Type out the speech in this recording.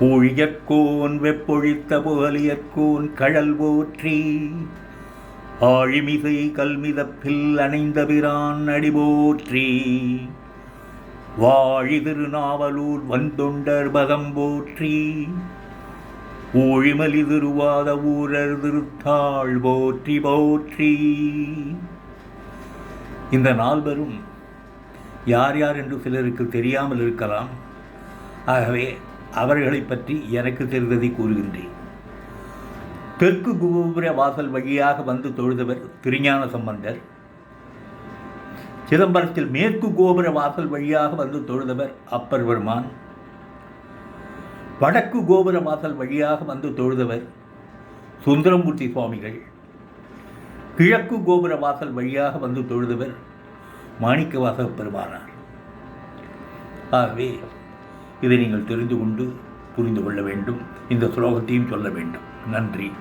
பூழியற்கோன் வெப்பொழித்த புகலியற்கோன் கழல் போற்றி. ஆழிமிசை கல்மிதப்பில் அணைந்த பிரான் அடிபோற்றி. வாழி திருநாவலூர் வந்தொண்டர் பதம் போற்றி. ஊழிமலி திருவாத ஊரர் திருத்தாள் போற்றி போற்றி. இந்த நால்வரும் யார் யார் என்று சிலருக்கு தெரியாமல் இருக்கலாம். ஆகவே அவர்களை பற்றி எனக்கு தெரிந்ததை கூறுகின்றேன். தெற்கு கோபுர வாசல் வழியாக வந்து தொழுதவர் திருஞான சம்பந்தர். சிதம்பரத்தில் மேற்கு கோபுர வாசல் வழியாக வந்து தொழுதவர் அப்பர் பெருமான் வடக்கு கோபுர வாசல் வழியாக வந்து தொழுதவர் சுந்தரமூர்த்தி சுவாமிகள். கிழக்கு கோபுர வாசல் வழியாக வந்து தொழுதவர் மாணிக்க வாசக பெருமானார். ஆகவே இதை நீங்கள் தெரிந்து கொண்டு புரிந்து கொள்ள வேண்டும். இந்த ஸ்லோகத்தையும் சொல்ல வேண்டும். நன்றி.